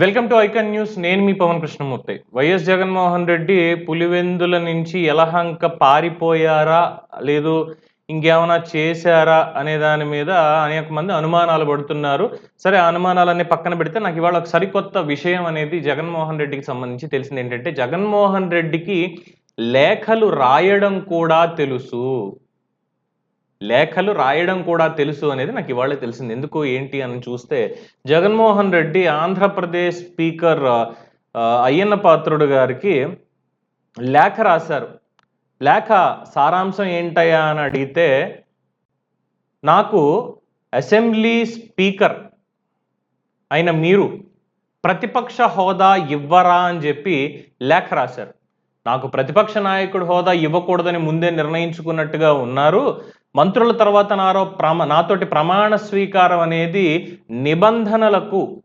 Welcome to icon news. నేను మీ Pawan Krishnamurthy. YS Jaganmohan Reddy Pulivendula నుంచి ఎలహంక పారిపోయారా? లేదు ఇంకేమైనా చేశారా? అనే దాని మీద అనేక మంది అనుమానాలు పడుతున్నారు. సరే ఆ అనుమానాలన్నీ పక్కన పెడితే నాకు ఇవాళ ఒక సరికొత్త విషయం అనేది జగన్మోహన్ రెడ్డికి సంబంధించి తెలిసింది ఏంటంటే జగన్మోహన్ రెడ్డికి లేఖలు రాయడం కూడా తెలుసు. లేఖలు రాయడం కూడా తెలుసు అనేది నాకు ఇవాళ తెలిసింది. ఎందుకు ఏంటి అని చూస్తే జగన్మోహన్ రెడ్డి ఆంధ్రప్రదేశ్ స్పీకర్ అయ్యన్న పాత్రుడు గారికి లేఖ రాశారు. లేఖ సారాంశం ఏంటయ్యా? అని అడిగితే నాకు అసెంబ్లీ స్పీకర్ అయిన మీరు ప్రతిపక్ష హోదా ఇవ్వరా? అని చెప్పి లేఖ రాశారు. నాకు ప్రతిపక్ష నాయకుడు హోదా ఇవ్వకూడదని ముందే నిర్ణయించుకున్నట్టుగా ఉన్నారు. మంత్రుల తర్వాత నారో ప్రమా నాతోటి ప్రమాణ స్వీకారం అనేది నిబంధనలకు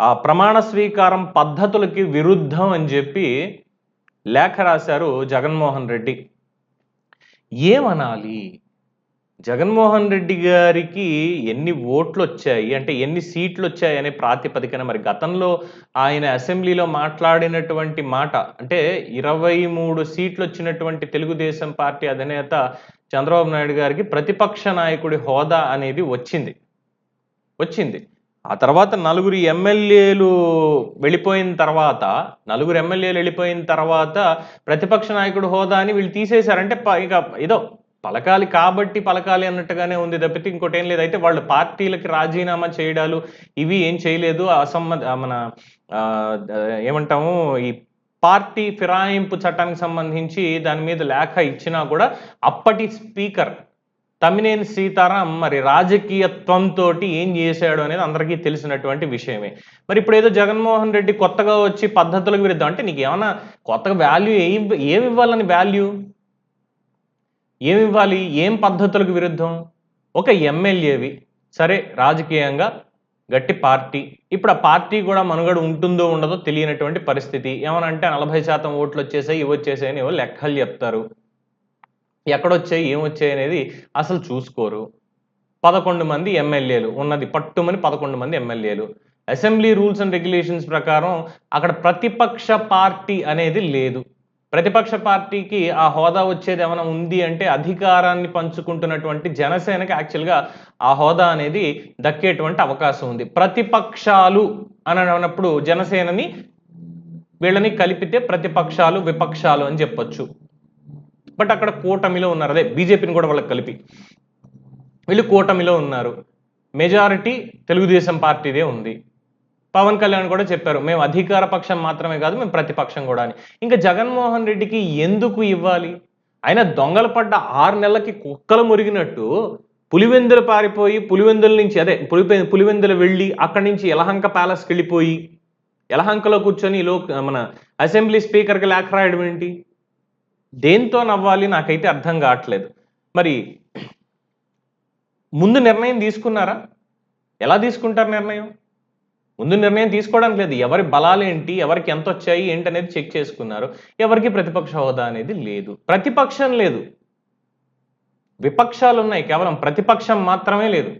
ఆ ప్రమాణ స్వీకారం పద్ధతులకి విరుద్ధం అని చెప్పి లేఖ రాశారు జగన్మోహన్ రెడ్డి. ఏమనాలి? జగన్మోహన్ రెడ్డి గారికి ఎన్ని ఓట్లు వచ్చాయి అంటే ఎన్ని సీట్లు వచ్చాయి అనే ప్రాతిపదికన మరి గతంలో ఆయన అసెంబ్లీలో మాట్లాడినటువంటి మాట అంటే ఇరవై మూడు సీట్లు వచ్చినటువంటి తెలుగుదేశం పార్టీ అధినేత చంద్రబాబు నాయుడు గారికి ప్రతిపక్ష నాయకుడి హోదా అనేది వచ్చింది. వచ్చింది. ఆ తర్వాత నలుగురు ఎమ్మెల్యేలు వెళ్ళిపోయిన తర్వాత నలుగురు ఎమ్మెల్యేలు వెళ్ళిపోయిన తర్వాత ప్రతిపక్ష నాయకుడు హోదా అని వీళ్ళు తీసేశారంటే ప- ఇక ఏదో పలకాలి కాబట్టి పలకాలి అన్నట్టుగానే ఉంది తప్పితే ఇంకోటి ఏం లేదు. అయితే వాళ్ళు పార్టీలకి రాజీనామా చేయడాలు ఇవి ఏం చేయలేదు. అసమ్మ మన ఏమంటాము ఈ పార్టీ ఫిరాయింపు చట్టానికి సంబంధించి దాని మీద లేఖ ఇచ్చినా కూడా అప్పటి స్పీకర్ తమ్మినేని సీతారాం మరి రాజకీయత్వంతో ఏం చేశాడు అనేది అందరికీ తెలిసినటువంటి విషయమే. మరి ఇప్పుడు ఏదో జగన్మోహన్ రెడ్డి కొత్తగా వచ్చి పద్ధతులకు విరుద్ధం. అంటే నీకు ఏమైనా కొత్తగా వాల్యూ ఏం ఏమి ఇవ్వాలని వాల్యూ ఏమి ఇవ్వాలి ఏం పద్ధతులకు విరుద్ధం? ఒక ఎమ్మెల్యేవి సరే రాజకీయంగా గట్టి పార్టీ. ఇప్పుడు ఆ పార్టీ కూడా మనుగడ ఉంటుందో ఉండదో తెలియనటువంటి పరిస్థితి. ఏమనంటే నలభై శాతం ఓట్లు వచ్చేసాయి ఇవి వచ్చేసాయి అని ఏవో లెక్కలు చెప్తారు. ఎక్కడొచ్చాయి ఏమొచ్చాయి అనేది అసలు చూసుకోరు. పదకొండు మంది ఎమ్మెల్యేలు ఉన్నది పట్టుమని పదకొండు మంది ఎమ్మెల్యేలు. అసెంబ్లీ రూల్స్ అండ్ రెగ్యులేషన్స్ ప్రకారం అక్కడ ప్రతిపక్ష పార్టీ అనేది లేదు. ప్రతిపక్ష పార్టీకి ఆ హోదా వచ్చేది ఏమైనా ఉంది అంటే అధికారాన్ని పంచుకుంటున్నటువంటి జనసేనకి యాక్చువల్గా ఆ హోదా అనేది దక్కేటువంటి అవకాశం ఉంది. ప్రతిపక్షాలు అని అన్నప్పుడు జనసేనని వీళ్ళని కలిపితే ప్రతిపక్షాలు విపక్షాలు అని చెప్పొచ్చు. బట్ అక్కడ కూటమిలో ఉన్నారు. అదే బీజేపీని కూడా వాళ్ళకి కలిపి. వీళ్ళు కూటమిలో ఉన్నారు. మెజారిటీ తెలుగుదేశం పార్టీదే ఉంది. పవన్ కళ్యాణ్ కూడా చెప్పారు మేము అధికార పక్షం మాత్రమే కాదు మేము ప్రతిపక్షం కూడా అని. ఇంకా జగన్మోహన్ రెడ్డికి ఎందుకు ఇవ్వాలి? ఆయన దొంగలు పడ్డ ఆరు నెలలకి కుక్కలు మురిగినట్టు పులివెందులు పారిపోయి పులివెందుల నుంచి అదే పులిపె పులివెందులు వెళ్ళి అక్కడి నుంచి యలహంక ప్యాలెస్కి వెళ్ళిపోయి యలహంకలో కూర్చొని లో మన అసెంబ్లీ స్పీకర్కి లేఖ రాయడం ఏంటి? దేంతో నవ్వాలి నాకైతే అర్థం కావట్లేదు. మరి ముందు నిర్ణయం తీసుకున్నారా? ఎలా తీసుకుంటారు నిర్ణయం? ముందు నిర్ణయం తీసుకోవడానికి లేదు. ఎవరి బలాలు ఏంటి ఎవరికి ఎంత వచ్చాయి ఏంటి అనేది చెక్ చేసుకున్నారు. ఎవరికి ప్రతిపక్ష హోదా అనేది లేదు. ప్రతిపక్షం లేదు. విపక్షాలు ఉన్నాయి. కేవలం ప్రతిపక్షం మాత్రమే లేదు.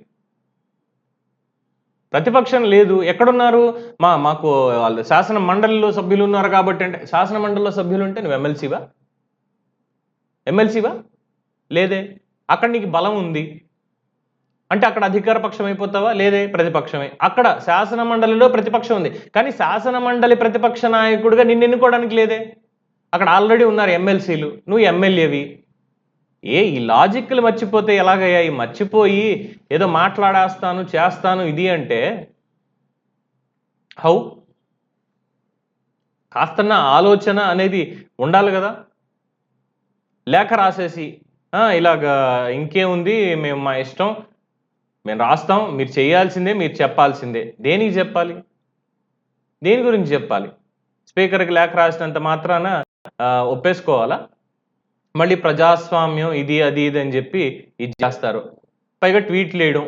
ప్రతిపక్షం లేదు. ఎక్కడున్నారు? మా మాకు వాళ్ళు శాసన మండలిలో సభ్యులు ఉన్నారు కాబట్టి అంటే శాసన మండలిలో సభ్యులు ఉంటే నువ్వు ఎమ్మెల్సీవా? ఎమ్మెల్సీవా? లేదే. అక్కడ నీకు బలం ఉంది. అంటే అక్కడ అధికార పక్షం అయిపోతావా? లేదే ప్రతిపక్షమే. అక్కడ శాసన మండలిలో ప్రతిపక్షం ఉంది. కానీ శాసన మండలి ప్రతిపక్ష నాయకుడిగా నిన్ను ఎన్నుకోవడానికి లేదే. అక్కడ ఆల్రెడీ ఉన్నారు ఎమ్మెల్సీలు. నువ్వు ఎమ్మెల్యేవి. ఏ ఈ లాజిక్లు మర్చిపోతే ఎలాగయ్యా? ఈ మర్చిపోయి ఏదో మాట్లాడేస్తాను చేస్తాను ఇది అంటే హౌ? కాస్తన్న ఆలోచన అనేది ఉండాలి కదా. లేఖ రాసేసి ఇలాగ ఇంకేముంది? మేము మా ఇష్టం. మేము రాస్తాం మీరు చేయాల్సిందే మీరు చెప్పాల్సిందే. దేనికి చెప్పాలి? దేని గురించి చెప్పాలి? స్పీకర్కి లేఖ రాసినంత మాత్రాన ఒప్పేసుకోవాలా? మళ్ళీ ప్రజాస్వామ్యం ఇది అది ఇది అని చెప్పి ఇది చేస్తారు. పైగా ట్వీట్లు వేయడం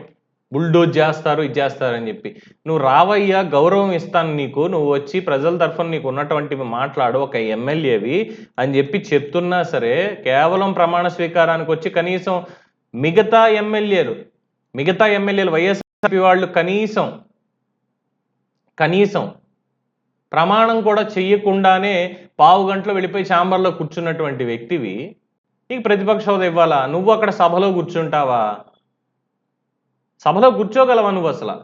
బుల్డోజ్ చేస్తారు ఇది చేస్తారు అని చెప్పి. నువ్వు రావయ్యా గౌరవం ఇస్తాను నీకు నువ్వు వచ్చి ప్రజల తరఫున నీకు ఉన్నటువంటివి మాట్లాడు ఒక ఎమ్మెల్యేవి అని చెప్పి చెప్తున్నా సరే కేవలం ప్రమాణ స్వీకారానికి వచ్చి కనీసం మిగతా ఎమ్మెల్యేలు మిగతా ఎమ్మెల్యేలు వైఎస్ఆర్పి వాళ్ళు కనీసం కనీసం ప్రమాణం కూడా చెయ్యకుండానే పావు గంటలో వెళ్ళిపోయి ఛాంబర్లో కూర్చున్నటువంటి వ్యక్తివి. నీకు ప్రతిపక్ష హోదా ఇవ్వాలా? నువ్వు అక్కడ సభలో కూర్చుంటావా? సభలో కూర్చోగలవా నువ్వు అసలు?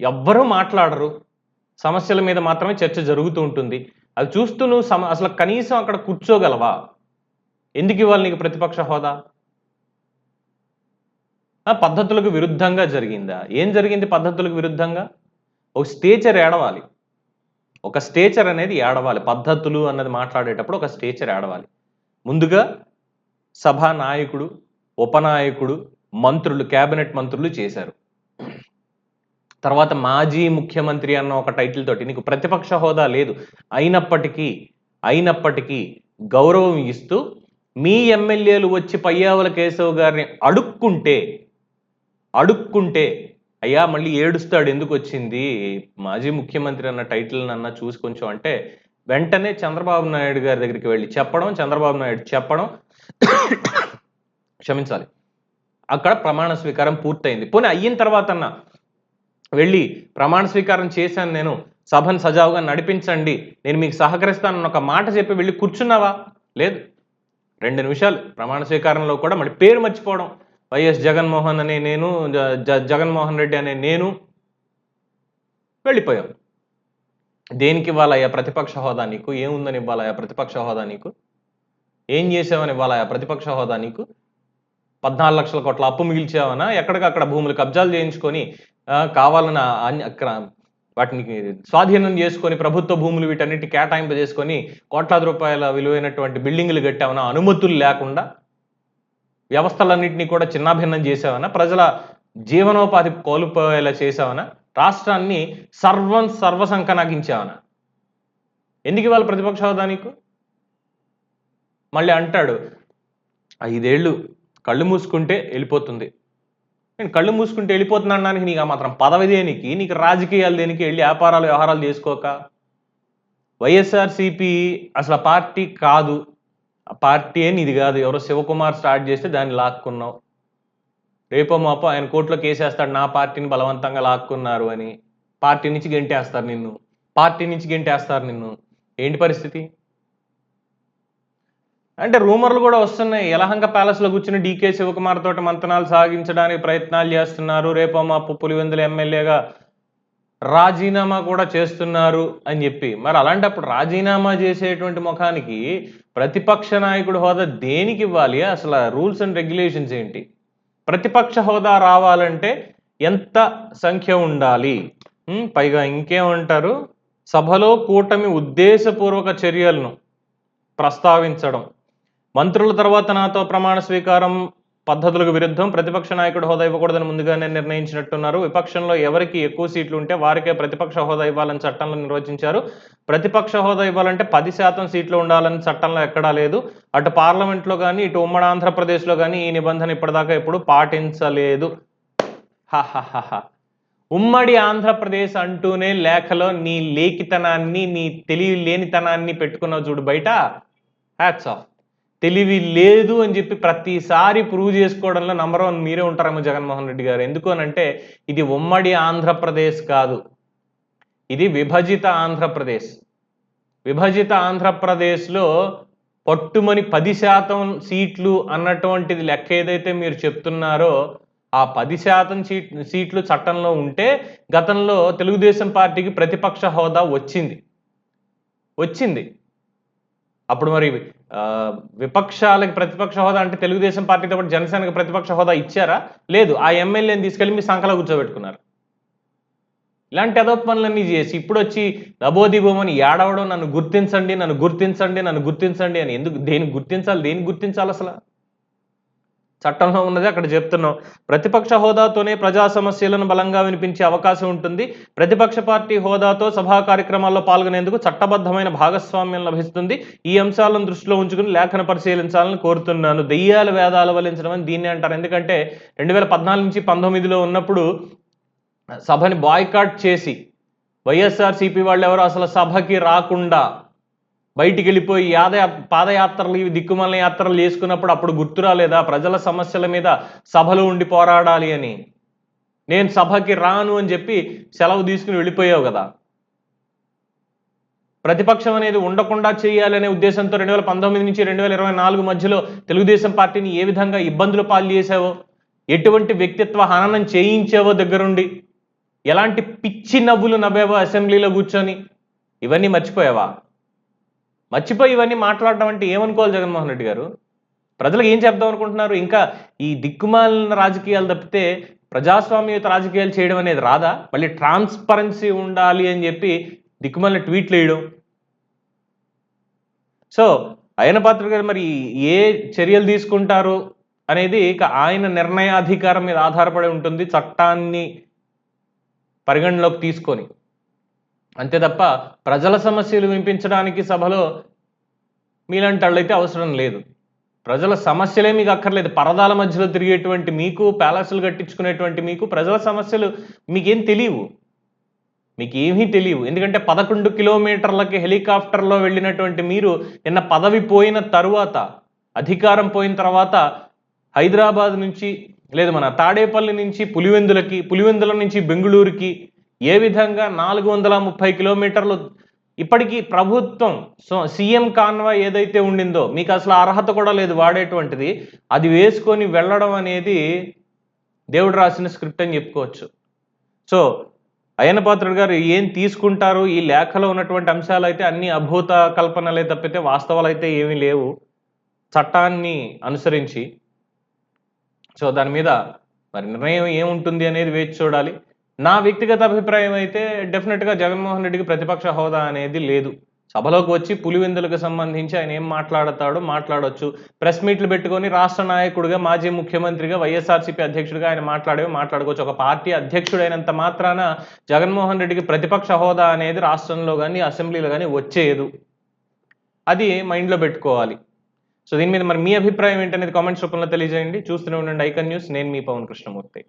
ఎవ్వరూ మాట్లాడరు. సమస్యల మీద మాత్రమే చర్చ జరుగుతూ ఉంటుంది. అది చూస్తూ నువ్వు సమ అసలు కనీసం అక్కడ కూర్చోగలవా? ఎందుకు ఇవ్వాలి నీకు ప్రతిపక్ష హోదా? పద్ధతులకు విరుద్ధంగా జరిగిందా? ఏం జరిగింది పద్ధతులకు విరుద్ధంగా? ఒక స్టేచర్ ఏడవాలి. ఒక స్టేచర్ అనేది ఏడవాలి. పద్ధతులు అన్నది మాట్లాడేటప్పుడు ఒక స్టేచర్ ఏడవాలి. ముందుగా సభా నాయకుడు ఉపనాయకుడు మంత్రులు కేబినెట్ మంత్రులు చేశారు. తర్వాత మాజీ ముఖ్యమంత్రి అన్న ఒక టైటిల్ తోటి నీకు ప్రతిపక్ష హోదా లేదు. అయినప్పటికీ అయినప్పటికీ గౌరవం ఇస్తూ మీ ఎమ్మెల్యేలు వచ్చి పయ్యావుల కేశవ్ గారిని అడుక్కుంటే అడుక్కుంటే అయ్యా మళ్ళీ ఏడుస్తాడు ఎందుకు వచ్చింది మాజీ ముఖ్యమంత్రి అన్న టైటిల్ అన్న చూసి కొంచెం అంటే వెంటనే చంద్రబాబు నాయుడు గారి దగ్గరికి వెళ్ళి చెప్పడం చంద్రబాబు నాయుడు చెప్పడం క్షమించాలి. అక్కడ ప్రమాణ స్వీకారం పూర్తయింది. పోనీ అయిన తర్వాత అన్న వెళ్ళి ప్రమాణ స్వీకారం చేశాను నేను సభను సజావుగా నడిపించండి నేను మీకు సహకరిస్తానన్న ఒక మాట చెప్పి వెళ్ళి కూర్చున్నావా? లేదు. రెండు నిమిషాలు ప్రమాణ స్వీకారంలో కూడా మరి పేరు మర్చిపోవడం. వైఎస్ జగన్మోహన్ అనే నేను జ- జగన్మోహన్ రెడ్డి అనే నేను వెళ్ళిపోయాం. దేనికి ఇవ్వాలయ్యా ప్రతిపక్ష హోదా నీకు? ఏముందని ఇవ్వాలయ్యా ప్రతిపక్ష హోదా నీకు? ఏం చేసావని ఇవ్వాలయ్యా ప్రతిపక్ష హోదా నీకు? పద్నాలుగు లక్షల కోట్ల అప్పు మిగిల్చావనా? ఎక్కడికక్కడ భూములు కబ్జాలు చేయించుకొని కావాలన్న అక్కడ వాటిని స్వాధీనం చేసుకొని ప్రభుత్వ భూములు వీటన్నిటి కేటాయింపు చేసుకొని కోట్లాది రూపాయల విలువైనటువంటి బిల్డింగులు కట్టావనా? అనుమతులు లేకుండా వ్యవస్థలన్నింటినీ కూడా చిన్నాభిన్నం చేసావనా ప్రజల జీవనోపాధి కోల్పోయేలా చేసావనా రాష్ట్రాన్ని సర్వం సర్వసంకనాగించావనా? ఎందుకు ఇవాళ ప్రతిపక్ష హోదా నీకు? మళ్ళీ అంటాడు ఐదేళ్ళు కళ్ళు మూసుకుంటే వెళ్ళిపోతుంది. నేను కళ్ళు మూసుకుంటే వెళ్ళిపోతున్నాడానికి నీకు ఆ మాత్రం పదవి దేనికి? నీకు రాజకీయాలు దేనికి? వెళ్ళి వ్యాపారాలు వ్యవహారాలు చేసుకోక? వైఎస్ఆర్సిపి అసలు పార్టీ కాదు. పార్టీ అని నీది కాదు. ఎవరో శివకుమార్ స్టార్ట్ చేస్తే దాన్ని లాక్కున్నావు. రేపో మాపో ఆయన కోర్టులో కేసేస్తాడు. నా పార్టీని బలవంతంగా లాక్కున్నారు అని. పార్టీ నుంచి గెంటేస్తారు నిన్ను. పార్టీ నుంచి గెంటేస్తారు నిన్ను. ఏంటి పరిస్థితి? అంటే రూమర్లు కూడా వస్తున్నాయి. యలహంక ప్యాలెస్లో కూర్చుని డీకే శివకుమార్ తోటి మంతనాలు సాగించడానికి ప్రయత్నాలు చేస్తున్నారు. రేపో మా పులివెందుల ఎమ్మెల్యేగా రాజీనామా కూడా చేస్తున్నారు అని చెప్పి. మరి అలాంటప్పుడు రాజీనామా చేసేటువంటి ముఖానికి ప్రతిపక్ష నాయకుడు హోదా దేనికి ఇవ్వాలి? అసలు రూల్స్ అండ్ రెగ్యులేషన్స్ ఏంటి? ప్రతిపక్ష హోదా రావాలంటే ఎంత సంఖ్య ఉండాలి? పైగా ఇంకేమంటారు? సభలో కూటమి ఉద్దేశపూర్వక చర్యలను ప్రస్తావించడం. మంత్రుల తర్వాత నాతో ప్రమాణ స్వీకారం పద్ధతులకు విరుద్ధం ప్రతిపక్ష నాయకుడు హోదా ఇవ్వకూడదని ముందుగానే నిర్ణయించినట్టున్నారు. విపక్షంలో ఎవరికి ఎక్కువ సీట్లు ఉంటే వారికే ప్రతిపక్ష హోదా ఇవ్వాలని చట్టంలో నిర్వచించారు. ప్రతిపక్ష హోదా ఇవ్వాలంటే పది శాతం సీట్లు ఉండాలని చట్టంలో ఎక్కడా లేదు. అటు పార్లమెంట్లో కానీ ఇటు ఉమ్మడి ఆంధ్రప్రదేశ్లో కానీ ఈ నిబంధన ఇప్పటిదాకా ఎప్పుడు పాటించలేదు. ఉమ్మడి ఆంధ్రప్రదేశ్ అంటూనే లేఖలో నీ లేఖితనాన్ని నీ తెలివి లేనితనాన్ని పెట్టుకున్నావు చూడు బయట. హ్యాట్స్ ఆఫ్ తెలివి లేదు అని చెప్పి ప్రతిసారి ప్రూవ్ చేసుకోవడంలో నంబర్ వన్ మీరే ఉంటారేమో జగన్మోహన్ రెడ్డి గారు. ఎందుకు అని అంటే ఇది ఉమ్మడి ఆంధ్రప్రదేశ్ కాదు. ఇది విభజిత ఆంధ్రప్రదేశ్. విభజిత ఆంధ్రప్రదేశ్లో పట్టుమని పది శాతం సీట్లు అన్నటువంటిది లెక్క ఏదైతే మీరు చెప్తున్నారో ఆ పది శాతం సీట్ సీట్లు చట్టంలో ఉంటే గతంలో తెలుగుదేశం పార్టీకి ప్రతిపక్ష హోదా వచ్చింది. వచ్చింది. అప్పుడు మరి విపక్షాలకు ప్రతిపక్ష హోదా అంటే తెలుగుదేశం పార్టీతో పాటు జనసేనకు ప్రతిపక్ష హోదా ఇచ్చారా? లేదు. ఆ ఎమ్మెల్యేని తీసుకెళ్ళి మీ సంకలో కూర్చోబెట్టుకున్నారు. ఇలాంటి అదో పనులన్నీ చేసి ఇప్పుడు వచ్చి లబోదిబోమని ఏడవడం నన్ను గుర్తించండి నన్ను గుర్తించండి నన్ను గుర్తించండి అని ఎందుకు దేనికి గుర్తించాలి దేనికి గుర్తించాలి అసలు? చట్టంలో ఉన్నది అక్కడ చెప్తున్నాం. ప్రతిపక్ష హోదాతోనే ప్రజా సమస్యలను బలంగా వినిపించే అవకాశం ఉంటుంది. ప్రతిపక్ష పార్టీ హోదాతో సభా కార్యక్రమాల్లో పాల్గొనేందుకు చట్టబద్ధమైన భాగస్వామ్యం లభిస్తుంది. ఈ అంశాలను దృష్టిలో ఉంచుకుని లేఖన పరిశీలించాలని కోరుతున్నాను. దెయ్యాల వేదాలు వలించడం అని దీన్ని అంటారు. ఎందుకంటే రెండు వేల పద్నాలుగు నుంచి పంతొమ్మిదిలో ఉన్నప్పుడు సభని బాయ్కాట్ చేసి వైఎస్ఆర్సీపీ వాళ్ళు ఎవరు? అసలు సభకి రాకుండా బయటికి వెళ్ళిపోయి యాదయా పాదయాత్రలు ఇవి దిక్కుమల యాత్రలు చేసుకున్నప్పుడు అప్పుడు గుర్తు రాలేదా? ప్రజల సమస్యల మీద సభలో ఉండి పోరాడాలి అని. నేను సభకి రాను అని చెప్పి సెలవు తీసుకుని వెళ్ళిపోయావు కదా. ప్రతిపక్షం అనేది ఉండకుండా చేయాలనే ఉద్దేశంతో రెండు వేల పంతొమ్మిది నుంచి రెండు వేల ఇరవై నాలుగు మధ్యలో తెలుగుదేశం పార్టీని ఏ విధంగా ఇబ్బందులు పాలు చేసావో ఎటువంటి వ్యక్తిత్వ హననం చేయించావో దగ్గరుండి ఎలాంటి పిచ్చి నవ్వులు నవ్వేవో అసెంబ్లీలో కూర్చొని ఇవన్నీ మర్చిపోయావా? మర్చిపోయి ఇవన్నీ మాట్లాడడం అంటే ఏమనుకోవాలి జగన్మోహన్ రెడ్డి గారు? ప్రజలకు ఏం చెప్దాం అనుకుంటున్నారు? ఇంకా ఈ దిక్కుమాలిన రాజకీయాలు తప్పితే ప్రజాస్వామ్యయుత రాజకీయాలు చేయడం అనేది రాదా? మళ్ళీ ట్రాన్స్పరెన్సీ ఉండాలి అని చెప్పి దిక్కుమాలిన ట్వీట్లు వేయడం. సో ఆయన పాత్ర గారు మరి ఏ చర్యలు తీసుకుంటారు అనేది ఇక ఆయన నిర్ణయాధికారం మీద ఆధారపడి ఉంటుంది చట్టాన్ని పరిగణలోకి తీసుకొని. అంతే తప్ప ప్రజల సమస్యలు వినిపించడానికి సభలో మీలాంటి వాళ్ళైతే అవసరం లేదు. ప్రజల సమస్యలే మీకు అక్కర్లేదు. పరదాల మధ్యలో తిరిగేటువంటి మీకు ప్యాలెస్లు కట్టించుకునేటువంటి మీకు ప్రజల సమస్యలు మీకేం తెలియవు. మీకు ఏమీ తెలియవు. ఎందుకంటే పదకొండు కిలోమీటర్లకి హెలికాప్టర్లో వెళ్ళినటువంటి మీరు నిన్న పదవి పోయిన తరువాత అధికారం పోయిన తర్వాత హైదరాబాద్ నుంచి లేదు మన తాడేపల్లి నుంచి పులివెందులకి పులివెందుల నుంచి బెంగళూరుకి ఏ విధంగా నాలుగు వందల ముప్పై కిలోమీటర్లు ఇప్పటికీ ప్రభుత్వం సో సీఎం కాన్వా ఏదైతే ఉండిందో మీకు అసలు అర్హత కూడా లేదు వాడేటువంటిది అది వేసుకొని వెళ్ళడం అనేది దేవుడు రాసిన స్క్రిప్ట్ అని చెప్పుకోవచ్చు. సో అయ్యనపాత్రుడు గారు ఏం తీసుకుంటారు? ఈ లేఖలో ఉన్నటువంటి అంశాలు అయితే అన్ని అభూత కల్పనలే తప్పితే వాస్తవాలు అయితే ఏమీ లేవు. చట్టాన్ని అనుసరించి సో దాని మీద మరి నిర్ణయం ఏముంటుంది అనేది వేచి చూడాలి. నా వ్యక్తిగత అభిప్రాయం అయితే డెఫినెట్గా జగన్మోహన్ రెడ్డికి ప్రతిపక్ష హోదా అనేది లేదు. సభలోకి వచ్చి పులివెందులకు సంబంధించి ఆయన ఏం మాట్లాడతాడో మాట్లాడొచ్చు. ప్రెస్ మీట్లు పెట్టుకొని రాష్ట్ర నాయకుడిగా మాజీ ముఖ్యమంత్రిగా వైఎస్ఆర్సీపీ అధ్యక్షుడిగా ఆయన మాట్లాడేవి మాట్లాడుకోవచ్చు. ఒక పార్టీ అధ్యక్షుడైనంత మాత్రాన జగన్మోహన్ రెడ్డికి ప్రతిపక్ష హోదా అనేది రాష్ట్రంలో కానీ అసెంబ్లీలో కానీ వచ్చేదు అది మైండ్లో పెట్టుకోవాలి. సో దీని మీద మరి మీ అభిప్రాయం ఏంటనేది కామెంట్స్ రూపంలో తెలియజేయండి. చూస్తూనే ఉండండి ఐకన్ న్యూస్. నేను మీ పవన్ కృష్ణమూర్తి.